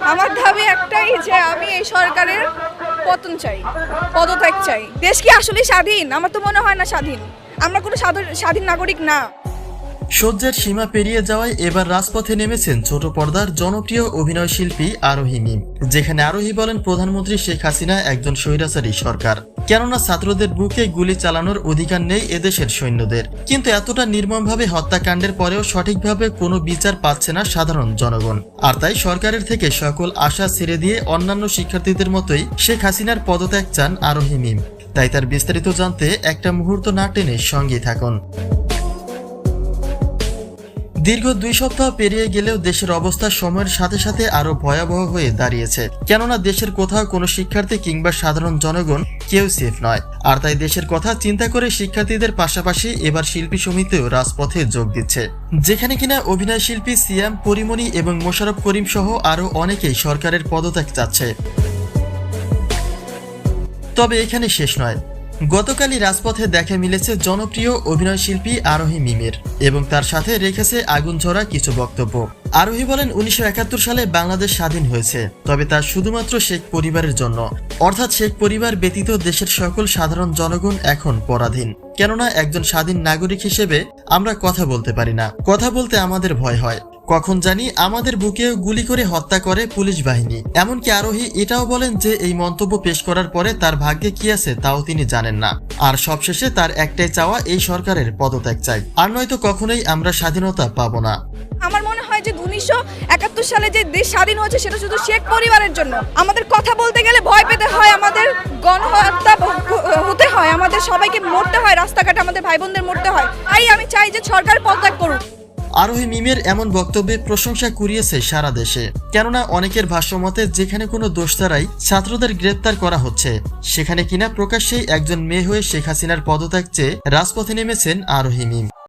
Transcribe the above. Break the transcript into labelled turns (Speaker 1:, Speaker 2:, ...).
Speaker 1: আমার দাবি একটাই যে আমি এই সরকারের পতন চাই, পদত্যাগ চাই। দেশ কি আসলে স্বাধীন? আমার তো মনে হয় না স্বাধীন। আমরা কোনো স্বাধীন- নাগরিক না।
Speaker 2: সহ্যের সীমা পেরিয়ে যাওয়ায় এবার রাজপথে নেমেছেন ছোট পর্দার জনপ্রিয় অভিনয় শিল্পী আরোহী মিম, যেখানে আরোহী বলেন প্রধানমন্ত্রী শেখ হাসিনা একজন স্বৈরাচারী সরকার। কেননা ছাত্রদের বুকে গুলি চালানোর অধিকার নেই এদেশের সৈন্যদের। কিন্তু এতটা নির্মমভাবে হত্যাকাণ্ডের পরেও সঠিকভাবে কোনো বিচার পাচ্ছে না সাধারণ জনগণ। আর তাই সরকারের থেকে সকল আশা ছেড়ে দিয়ে অন্যান্য শিক্ষার্থীদের মতোই শেখ হাসিনার পদত্যাগ চান আরোহী মিম। তাই তার বিস্তারিত জানতে একটা মুহূর্ত না টেনে সঙ্গেই থাকুন। দীর্ঘ দুই সপ্তাহ পেরিয়ে গেলেও দেশের অবস্থা সময়ের সাথে সাথে আরও ভয়াবহ হয়ে দাঁড়িয়েছে। কেননা দেশের কোথাও কোনো শিক্ষার্থী কিংবা সাধারণ জনগণ কেউ সেফ নয়। আর তাই দেশের কথা চিন্তা করে শিক্ষার্থীদের পাশাপাশি এবার শিল্পী সমিতিও রাজপথে যোগ দিচ্ছে। যেখানে কিনা অভিনয় শিল্পী সিয়াম পরিমণি এবং মোশারফ করিম সহ আরও অনেকেই সরকারের পদত্যাগ চাচ্ছে। তবে এখানে শেষ নয়। গতকালই রাজপথে দেখা মিলেছে জনপ্রিয় অভিনয় শিল্পী আরোহী মিমের এবং তার সাথে রেখেছে আগুন ঝরা কিছু বক্তব্য। আরোহী বলেন, উনিশশো একাত্তর সালে বাংলাদেশ স্বাধীন হয়েছে, তবে তা শুধুমাত্র শেখ পরিবারের জন্য। অর্থাৎ শেখ পরিবার ব্যতীত দেশের সকল সাধারণ জনগণ এখন পরাধীন। কেননা একজন স্বাধীন নাগরিক হিসেবে আমরা কথা বলতে পারি না। কথা বলতে আমাদের ভয় হয়। কখন জানি আমাদের বুকেও গুলি করে হত্যা করে পুলিশ বাহিনী। এমনকি আরোহী এটাও বলেন যে এই মন্তব্য পেশ করার পরে তার ভাগ্যে কি আছে তাও তিনি জানেন না। আর সবশেষে তার একটাই চাওয়া এই সরকারের পদত্যাগ চাই। আর নয়তো কখনোই আমরা স্বাধীনতা পাব না।
Speaker 1: আমার মনে হয় যে উনিশশো একাত্তর সালে যে দেশ স্বাধীন হয়েছে সেটা শুধু শেখ পরিবারের জন্য। আমাদের কথা বলতে গেলে ভয় পেতে হয়, আমাদের গণহত্যা হতে হয়, আমাদের সবাইকে মরতে হয়, রাস্তাঘাটে আমাদের ভাই বোনদের মরতে হয়। তাই আমি চাই যে সরকার পদত্যাগ করুক।
Speaker 2: আরোহী মিমের এমন বক্তব্যে প্রশংসা কুড়িয়েছে সারা দেশে। কেননা অনেকের ভাষ্যমতে যেখানে কোনো দোষ ছাড়াই ছাত্রদের গ্রেপ্তার করা হচ্ছে, সেখানে কিনা প্রকাশ্যেই একজন মেয়ে হয়ে শেখ হাসিনার পদত্যাগ চেয়ে রাজপথে নেমেছেন আরোহী মিম।